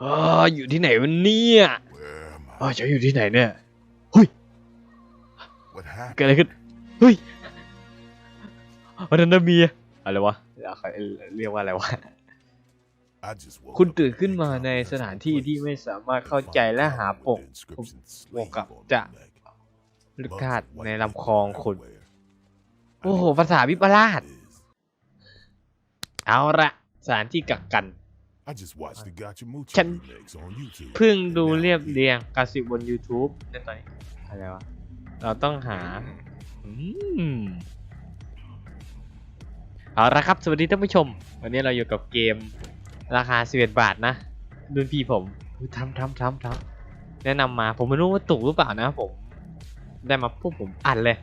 เอออยู่ที่ไหนวะเนี่ย Where am เออ I? ฉันอยู่ที่ไหนเนี่ย What happened? เกิดอะไรขึ้นเฮ้ยวันนั้นนะเมียอะไรวะเรียกว่าอะไรวะ I just woke คุณ up ตื่นขึ้น and มา found ใน out สถาน that ที่ place. ที่ไม่สามารถเข้า I ใจ found และ out หา that ปก the inscription บวก slave กับ on จะ the neck. ลึก Mother คาด wiped ใน it ลำคลองคุณ everywhere. โอ้โห I ภาษาวิปลาส know what it is. เอาละสถานที่กักกัน I just watched the Gotcha Moochie ฉัน remakes on YouTube. เพิ่งดู and now เรียบ here. เรียงกระสิบบน YouTube นั่นตอนนี้อะไรวะ เราต้องหา อืมเอาละครับ สวัสดีท่านผู้ชม วันนี้เราอยู่กับเกมราคา 11 บาทนะรุ่นพี่ผมอุ๊ยทำทำทำทำแนะนำมา ผมไม่รู้ว่าถูกหรือเปล่านะผม ได้มาปุ๊บผมอัดเลย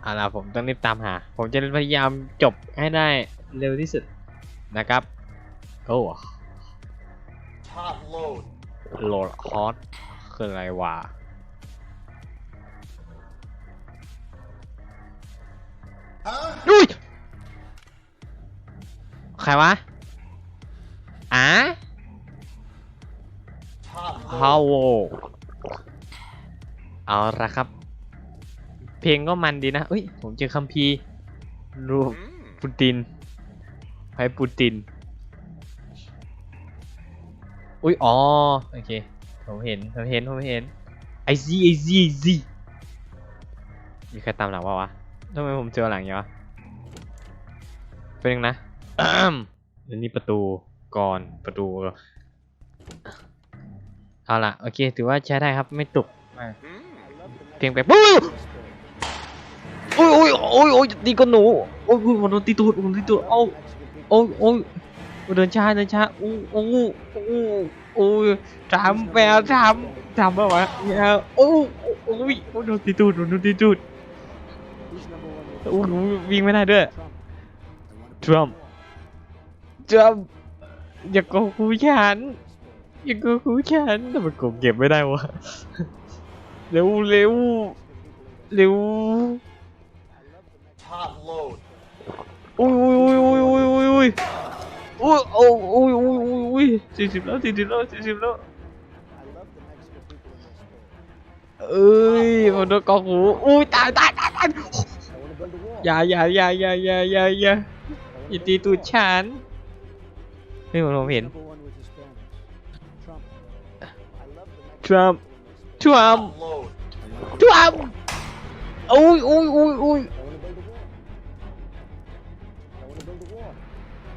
เอาล่ะผมต้องรีบตามหา ผมจะพยายามจบให้ได้เร็วที่สุดนะครับ โอ้ Top load. โหลดฮอตคืออะไรวะอุ้ยใครวะอะ Top ฮา load. โวเอาละครับ เพลงก็มันดีนะเอ้ย ผมเจอคัมภีร์รูปปูตินไพ่ปูติน อุ้ยอ๋อโอเคผมเห็นผมเห็นผมเห็นไอซีไอซีไอซีมีใครตามหลังวะวะทำไมผมเจอหลังอย่างเยวะเป็นยังนะอ้มแล้วนี่ประตูก่อนประตูเอาล่ะโอเค ถือว่าใช้ได้ครับไม่ตกเพียงแบบปุ๊บโอ้ยโอ้ยโอ้ยโอ้ยตีก้นหนูโอ้ยโอ้ยโดนตีตูดมันตีตูดโอ้ยโอ้ยโอ้ย เดินช้าเดินช้าโอ้โอ้โอ้โอ้ยทำแมวทำทำแบบว่าแมวโอ้โอ้ยโอ้ยโดนตีตูดโดนตีตูดโอ้ยวิ่งไม่ได้ด้วยทรัมป์ทรัมป์อย่าโกงกูฉันอย่าโกงกูฉันทำไมกูเก็บไม่ได้วะเร็วเร็วเร็ว Top load. อุ้ยอุ้ยอุ้ยอุ้ยอุ้ยอุ้ย อุ้ยโอ้อุ้ยอุ้ยอุ้ยอุ้ยสี่สิบแล้วสี่สิบแล้วสี่สิบแล้วเอ้ยมันโดนกองหูอุ้ยตายตายตายตายอย่าอย่าอย่าอย่าอย่าอย่าอย่าอย่าตีตูดฉันเฮ้ยผมเห็นทรัมป์ทรัมป์ทรัมป์อุ้ยอุ้ยอุ้ยอุ้ย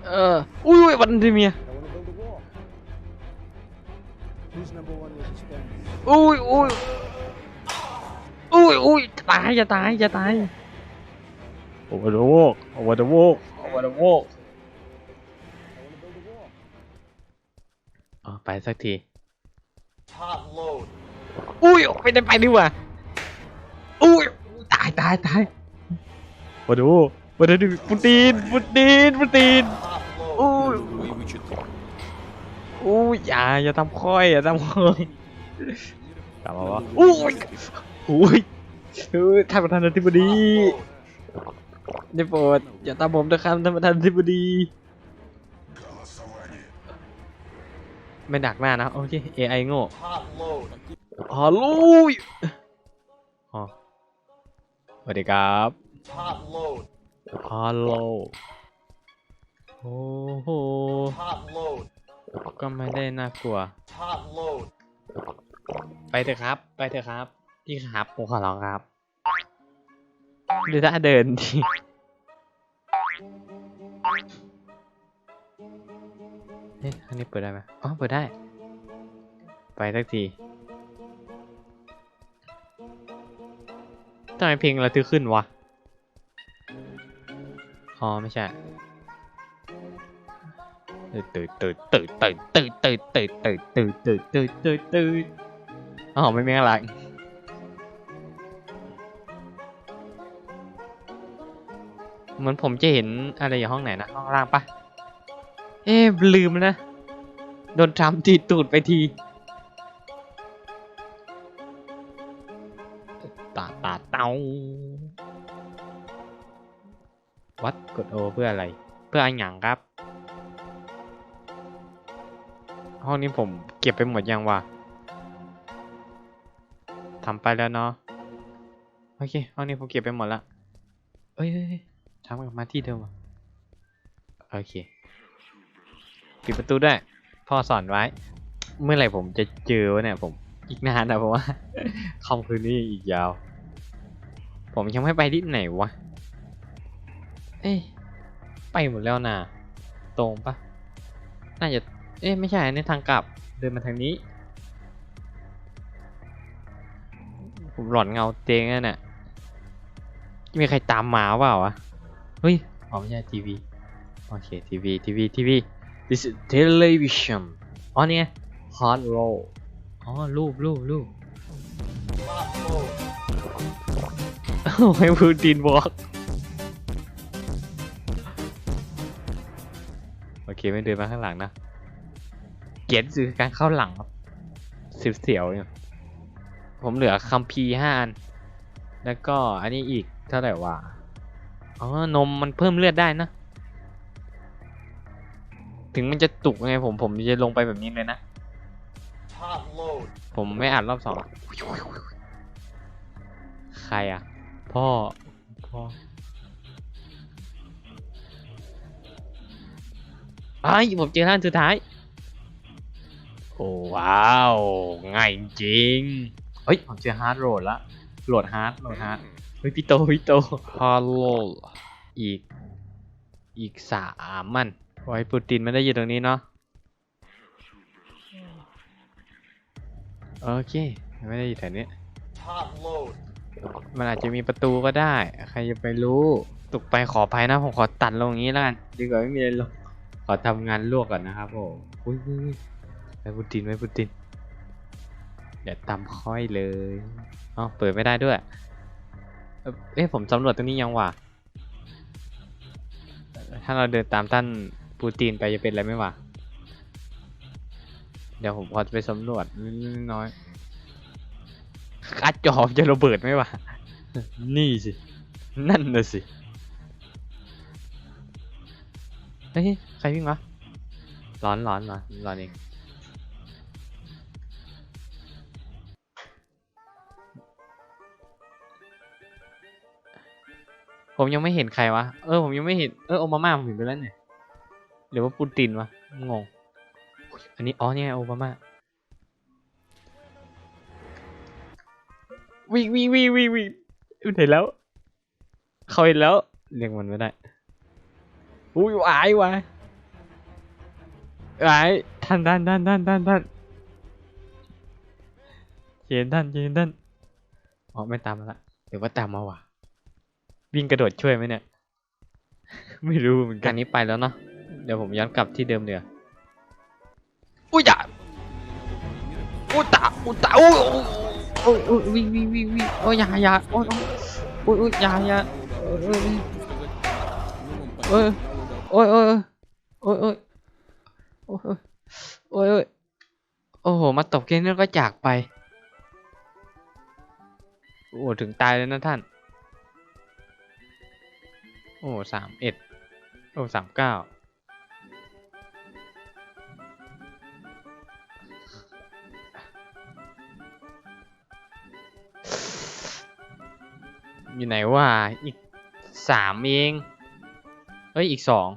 เอออุ้ยอุ้ยวันที่เมีย Who's number one with the Spanish? อุ้ยอุ้ยอุ้ยอุ้ยตายอย่าตายอย่าตายโอ้โหโวกโอ้โหโวกโอ้โหโวกอ๋อไปสักที Top load. อุ้ยไปได้ไปดีกว่าอุ้ยตายตายตายมาดูมาดูปูตีนปูตีนปูตีน อุ้ยอย่าอย่าทำค่อยอย่าทำค่อยกลับมาวะอุ้ยอุ้ยเฮ้ยท่านประธานาธิบดี Top load. ได้โปรดอย่าตามผมนะครับท่านประธานาธิบดี ไม่ดักหน้านะโอเค AI โง่ Top load. ฮัลโหลอ๋อสวัสดีครับ Top load. ฮัลโหลโอ้โห Top load. ก็ไม่ได้น่ากลัว ไปเถอะครับ ไปเถอะครับ พี่ครับผมขอร้องครับดูถ้าเดินทีเฮ้ยอันนี้เปิดได้ไหมอ๋อ เปิดได้ ไปสักทีทำไมเพลงเราถือขึ้นวะ อ๋อ ไม่ใช่ ตื่นตื่นตื่นตื่นตื่นตื่นตื่นตื่นตื่นตื่นตื่นตื่นตื่นอ๋อไม่มีอะไรเหมือนผมจะเห็นอะไรอยู่ห้องไหนนะห้องล่างปะเอ๊ะลืมนะโดนทำตีตูดไปทีตาตาเตาวัดกดโอเพื่ออะไร เพื่ออันหยังครับ ห้องนี้ผมเก็บไปหมดยังวะทำไปแล้วเนาะ โอเค ห้องนี้ผมเก็บไปหมดละ เอ้ยทำกลับมาที่เดิมอะโอเค ปิดประตูด้วยพ่อสอนไว้ เมื่อไหร่ผมจะเจอวะเนี่ยผม อีกนานนะผมว่าคำคืนนี้อีกยาว ผมยังไม่ไปที่ไหนวะ เอ้ยไปหมดแล้วนะตรงปะน่าจะ อ๊ะไม่ใช่อันทางกลับเดินมาทางนี้ ผมหลอนเงาเตงอะเนี่ยมีใครตามมาเปล่าวะเฮ้ยอ๋อไม่ใช่ทีวีโอเคทีวีทีวีทีวี this is television อ๋อเนี่ย hard roll อ๋อรูปรูปรูปโอ้ให้พูดดินบอกโอเคไม่เดินมาข้างหลังนะ เกียรติคือการเข้าหลังครับเสียวเนี่ยผมเหลือคัมพีห้าอัน แล้วก็อันนี้อีกเท่าไหร่วะอ๋อนมมันเพิ่มเลือดได้นะ ถึงมันจะตุกไงผมผมจะลงไปแบบนี้เลยนะ ผมไม่อ่านรอบสองใครอะ พ่อ พ่อไอ้ยผมเจอท่านสุดท้าย โอ้ว้าว ง่ายจริง เฮ้ย ผมเจอฮาร์ดโหลดละโหลดฮาร์ดโหลดฮาร์ดเฮ้ยพี่โตพี่โตฮาร์ดโหลดอีก อีกสามมันไว้ปูตินไม่ได้อยู่ตรงนี้เนาะโอเค ไม่ได้อยู่แถวนี้ Top load. มันอาจจะมีประตูก็ได้ ใครจะไปรู้ ตกไปขออภัยนะ ผมขอตัดลงอย่างนี้แล้วกัน ดีกว่าไม่มีอะไรลง ขอทำงานลวกก่อนนะครับผมอุ้ย อุ้บุตินไปพุตินเดี๋ยวตำค่อยเลยอ๋อเปิดไม่ได้ด้วย เอ๊ะผมสำรวจตรงนี้ยังวะถ้าเราเดินตามท่านปูตินไปจะเป็นอะไรไหมวะเดี๋ยวผมพอจะไปสำรวจน,น้อยคัดจอบจะระเบิดไหมวะ นี่สิ นั่นน่ะสิ เฮ้ย ใครวิ่งวะร้อนร้อนมาร้อนเอง ผมยังไม่เห็นใครวะ เออผมยังไม่เห็น เออโอมาม่าผมเห็นไปแล้วเนี่ยหรือว่าปูตินวะ งง อันนี้ อ๋อเนี่ยโอบามาวิ่งวิ่งวิ่งวิ่งวิ่งเห็นแล้ว เขาเห็นแล้ว เรียกมันไม่ได้ อุ้ยวายวายวายท่านท่านท่านท่านท่านท่านเย็นท่านเย็นท่าน อ๋อไม่ตามมาละหรือว่าตามมาวะ วิ่งกระโดดช่วยไหมเนี่ย ไม่รู้เหมือนกันอันนี้ไปแล้วเนาะเดี๋ยวผมย้อนกลับที่เดิมเดี๋ยวาอุ้ยอย่าอุ้ยตาอุ้ยตาอุ้ยโอ้ยโอ้ยวิ่งวิ่งวิ่งวิ่งโอ้ยอย่าอย่าโอ้ยโอ้ยโอ้ยอย่าอย่าโอ้ยโอ้ยโอ้ยโอ้ยโอ้ยโอ้ยโอ้ยโอ้ยโอ้ยโอ้ยโอ้โหมาตบเกมแล้วก็จากไป โอ้ถึงตายเลยนะท่านโอ้สามเอ็ดโอ้สามเก้าอยู่ไหนว่าอีกสามเองเอ้ย อีกสอง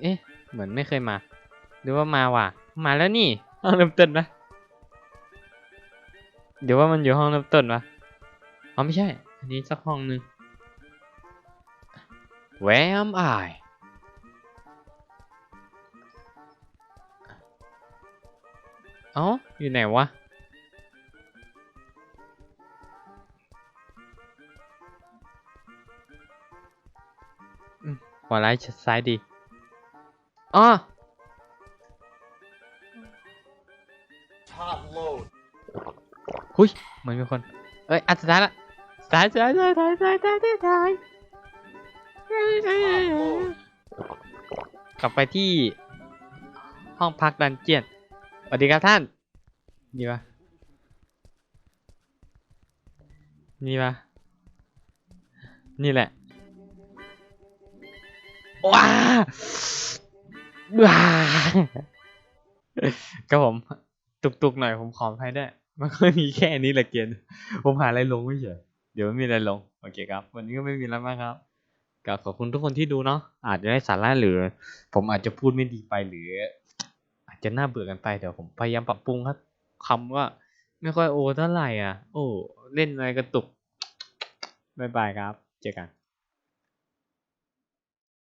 เอ๊ะ เหมือนไม่เคยมา หรือว่ามาว่ะ มาแล้วนี่ ห้องเริ่มต้นปะเดี๋ยวว่ามันอยู่ห้องเริ่มต้นปะอ๋อไม่ใช่ อันนี้สักห้องหนึ่ง Where am I เอ้า อยู่ไหนวะ ขวาร้ายซ้ายดีอ๋อ Top load. หุยเหมือนมีคน เอ้ย อันสุดท้ายละ ซ้ายซ้ายซ้ายซ้ายซ้ายซ้ายซ้ายซ้ายกลับไปที่ห้องพักดันเจียนสวัสดีครับท่านนี่ปะนี่ปะนี่แหละ ว้าว้างก็ผม ตุกๆหน่อยผมขออภัยด้วยมันก็มีแค่นี้แหละเกณฑ์ผมหาอะไรลงไม่เฉย เดี๋ยวไม่มีอะไรลง โอเคครับ วันนี้ก็ไม่มีแล้วมากครับก็ขอบคุณทุกคนที่ดูเนาะอาจจะได้สาระหรือ ผมอาจจะพูดไม่ดีไปหรือ อาจจะน่าเบื่อกันไปเดี๋ยวผมพยายามปรับปรุงครับคำว่าไม่ค่อยโอเท่าไหร่อะ โอ้ เล่นอะไรกระตุกบายบายครับ เจอกัน